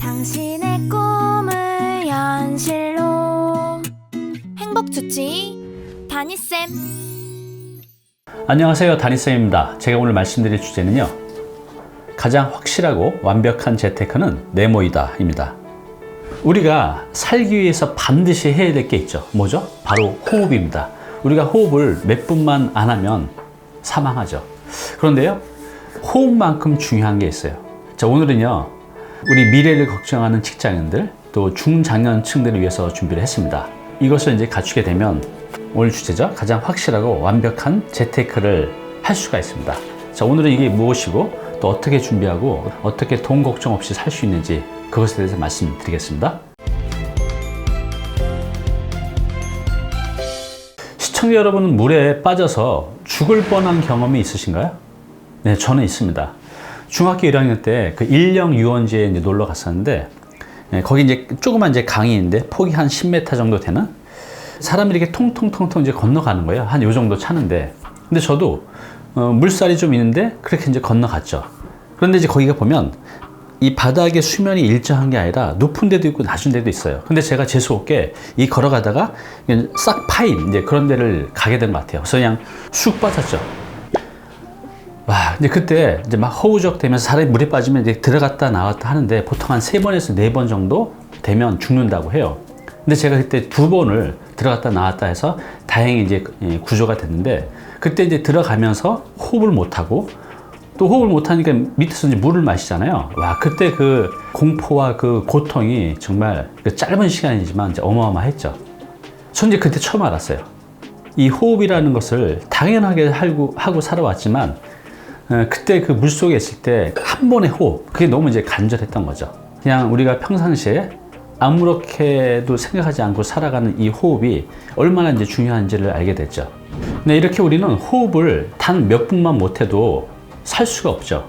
당신의 꿈을 현실로 행복 주치 다니쌤 안녕하세요. 다니쌤입니다. 제가 오늘 말씀드릴 주제는요. 가장 확실하고 완벽한 재테크는 네모이다 입니다. 우리가 살기 위해서 반드시 해야 될 게 있죠. 뭐죠? 바로 호흡입니다. 우리가 호흡을 몇 분만 안 하면 사망하죠. 그런데요, 호흡만큼 중요한 게 있어요. 자, 오늘은요, 우리 미래를 걱정하는 직장인들, 또 중장년층들을 위해서 준비를 했습니다. 이것을 이제 갖추게 되면 오늘 주제죠. 가장 확실하고 완벽한 재테크를 할 수가 있습니다. 자, 오늘은 이게 무엇이고 또 어떻게 준비하고 어떻게 돈 걱정 없이 살 수 있는지 그것에 대해서 말씀드리겠습니다. 시청자 여러분은 물에 빠져서 죽을 뻔한 경험이 있으신가요? 네, 저는 있습니다. 중학교 1학년 때 그 일령 유원지에 이제 놀러 갔었는데 네, 거기 이제 조그만 이제 강이인데 폭이 한 10m 정도 되는 사람이 이렇게 통통통통 이제 건너가는 거예요. 한 요 정도 차는데. 근데 저도 어, 물살이 좀 있는데 그렇게 이제 건너갔죠. 그런데 이제 거기가 보면 이 바닥의 수면이 일정한 게 아니라 높은 데도 있고 낮은 데도 있어요. 근데 제가 재수없게 이 걸어가다가 싹 파인 이제 그런 데를 가게 된 것 같아요. 그래서 그냥 쑥 빠졌죠. 와, 근데 그때 이제 막 허우적 되면서 사람이 물에 빠지면 이제 들어갔다 나왔다 하는데 보통 한 세 번에서 네 번 정도 되면 죽는다고 해요. 근데 제가 그때 두 번을 들어갔다 나왔다 해서 다행히 이제 예, 구조가 됐는데 그때 이제 들어가면서 호흡을 못하고 또 호흡을 못하니까 밑에서 이제 물을 마시잖아요. 와, 그때 그 공포와 그 고통이 정말 그 짧은 시간이지만 이제 어마어마했죠. 전 이제 그때 처음 알았어요. 이 호흡이라는 것을 당연하게 하고, 살아왔지만 어, 그때 그 물속에 있을 때 한 번의 호흡 그게 너무 이제 간절했던 거죠. 그냥 우리가 평상시에 아무렇게도 생각하지 않고 살아가는 이 호흡이 얼마나 이제 중요한지를 알게 됐죠. 네, 이렇게 우리는 호흡을 단 몇 분만 못해도 살 수가 없죠.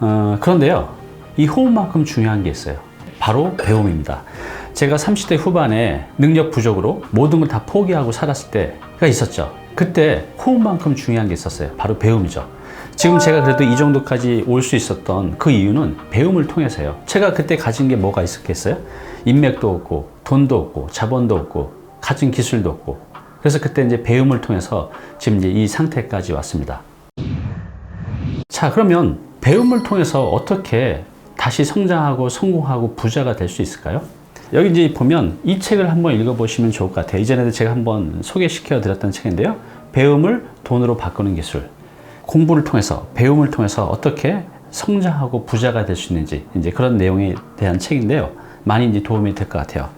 어, 그런데요, 이 호흡만큼 중요한 게 있어요. 바로 배움입니다. 제가 30대 후반에 능력 부족으로 모든 걸 다 포기하고 살았을 때가 있었죠. 그때 호흡만큼 중요한 게 있었어요. 바로 배움이죠. 지금 제가 그래도 이 정도까지 올 수 있었던 그 이유는 배움을 통해서요. 제가 그때 가진 게 뭐가 있었겠어요? 인맥도 없고, 돈도 없고, 자본도 없고, 가진 기술도 없고. 그래서 그때 이제 배움을 통해서 지금 이제 이 상태까지 왔습니다. 자, 그러면 배움을 통해서 어떻게 다시 성장하고 성공하고 부자가 될 수 있을까요? 여기 이제 보면 이 책을 한번 읽어보시면 좋을 것 같아요. 이전에도 제가 한번 소개시켜 드렸던 책인데요. 배움을 돈으로 바꾸는 기술. 공부를 통해서, 배움을 통해서 어떻게 성장하고 부자가 될 수 있는지, 이제 그런 내용에 대한 책인데요. 많이 이제 도움이 될 것 같아요.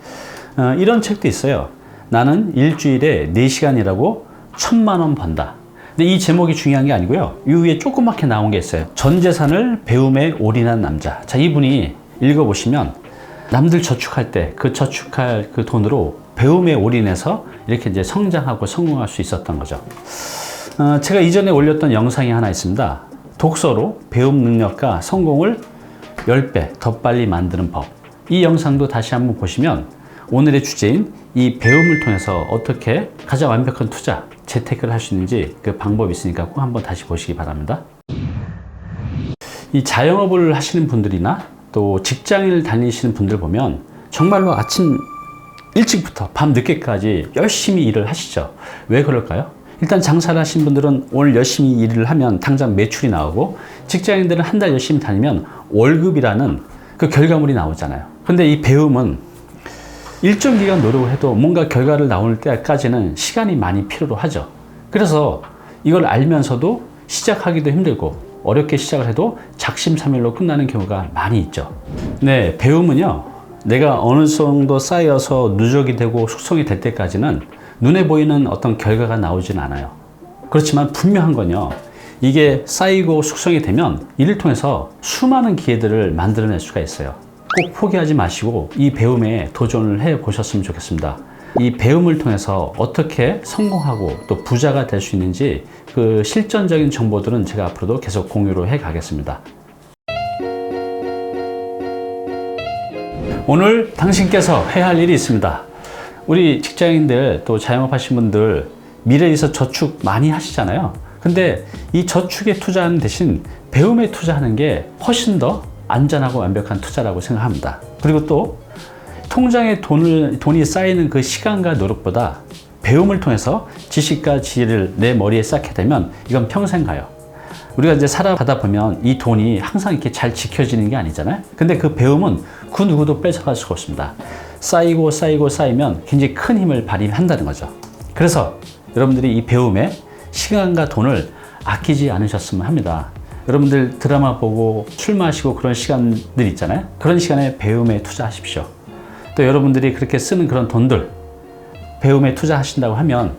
어, 이런 책도 있어요. 나는 일주일에 4시간이라고 천만 원 번다. 근데 이 제목이 중요한 게 아니고요. 이 위에 조그맣게 나온 게 있어요. 전 재산을 배움에 올인한 남자. 자, 이분이 읽어보시면 남들 저축할 때 그 저축할 그 돈으로 배움에 올인해서 이렇게 이제 성장하고 성공할 수 있었던 거죠. 어, 제가 이전에 올렸던 영상이 하나 있습니다. 독서로 배움 능력과 성공을 10배 더 빨리 만드는 법. 이 영상도 다시 한번 보시면 오늘의 주제인 이 배움을 통해서 어떻게 가장 완벽한 투자, 재테크를 할 수 있는지 그 방법이 있으니까 꼭 한번 다시 보시기 바랍니다. 이 자영업을 하시는 분들이나 또 직장인을 다니시는 분들 보면 정말로 아침 일찍부터 밤 늦게까지 열심히 일을 하시죠. 왜 그럴까요? 일단 장사를 하신 분들은 오늘 열심히 일을 하면 당장 매출이 나오고 직장인들은 한 달 열심히 다니면 월급이라는 그 결과물이 나오잖아요. 근데 이 배움은 일정 기간 노력을 해도 뭔가 결과를 나올 때까지는 시간이 많이 필요로 하죠. 그래서 이걸 알면서도 시작하기도 힘들고 어렵게 시작을 해도 작심삼일로 끝나는 경우가 많이 있죠. 네, 배움은요. 내가 어느 정도 쌓여서 누적이 되고 숙성이 될 때까지는 눈에 보이는 어떤 결과가 나오진 않아요. 그렇지만 분명한 건요. 이게 쌓이고 숙성이 되면 이를 통해서 수많은 기회들을 만들어낼 수가 있어요. 꼭 포기하지 마시고 이 배움에 도전을 해 보셨으면 좋겠습니다. 이 배움을 통해서 어떻게 성공하고 또 부자가 될 수 있는지 그 실전적인 정보들은 제가 앞으로도 계속 공유를 해 가겠습니다. 오늘 당신께서 해야 할 일이 있습니다. 우리 직장인들 또 자영업 하신 분들 미래에서 저축 많이 하시잖아요. 근데 이 저축에 투자하는 대신 배움에 투자하는 게 훨씬 더 안전하고 완벽한 투자라고 생각합니다. 그리고 또 통장에 돈을, 돈이 쌓이는 그 시간과 노력보다 배움을 통해서 지식과 지혜를 내 머리에 쌓게 되면 이건 평생 가요. 우리가 이제 살아가다 보면 이 돈이 항상 이렇게 잘 지켜지는 게 아니잖아요. 근데 그 배움은 그 누구도 뺏어갈 수가 없습니다. 쌓이고 쌓이고 쌓이면 굉장히 큰 힘을 발휘한다는 거죠. 그래서 여러분들이 이 배움에 시간과 돈을 아끼지 않으셨으면 합니다. 여러분들 드라마 보고 술 마시고 그런 시간들 있잖아요. 그런 시간에 배움에 투자하십시오. 또 여러분들이 그렇게 쓰는 그런 돈들 배움에 투자하신다고 하면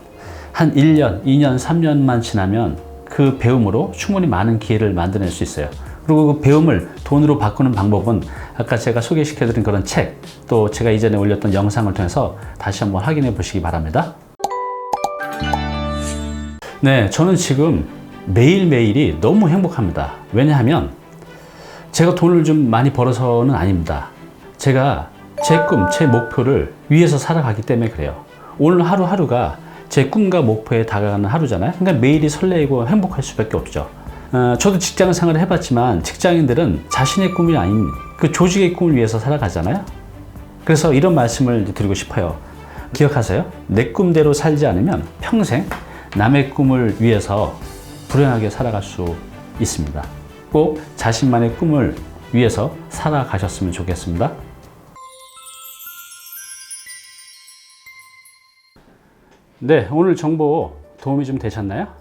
한 1년, 2년, 3년만 지나면 그 배움으로 충분히 많은 기회를 만들어낼 수 있어요. 그리고 그 배움을 돈으로 바꾸는 방법은 아까 제가 소개시켜드린 그런 책, 또 제가 이전에 올렸던 영상을 통해서 다시 한번 확인해 보시기 바랍니다. 네, 저는 지금 매일매일이 너무 행복합니다. 왜냐하면 제가 돈을 좀 많이 벌어서는 아닙니다. 제가 제 꿈, 제 목표를 위해서 살아가기 때문에 그래요. 오늘 하루하루가 제 꿈과 목표에 다가가는 하루잖아요. 그러니까 매일이 설레이고 행복할 수밖에 없죠. 어, 저도 직장 생활을 해봤지만 직장인들은 자신의 꿈이 아닌 그 조직의 꿈을 위해서 살아가잖아요. 그래서 이런 말씀을 드리고 싶어요. 기억하세요. 내 꿈대로 살지 않으면 평생 남의 꿈을 위해서 불행하게 살아갈 수 있습니다. 꼭 자신만의 꿈을 위해서 살아가셨으면 좋겠습니다. 네, 오늘 정보 도움이 좀 되셨나요?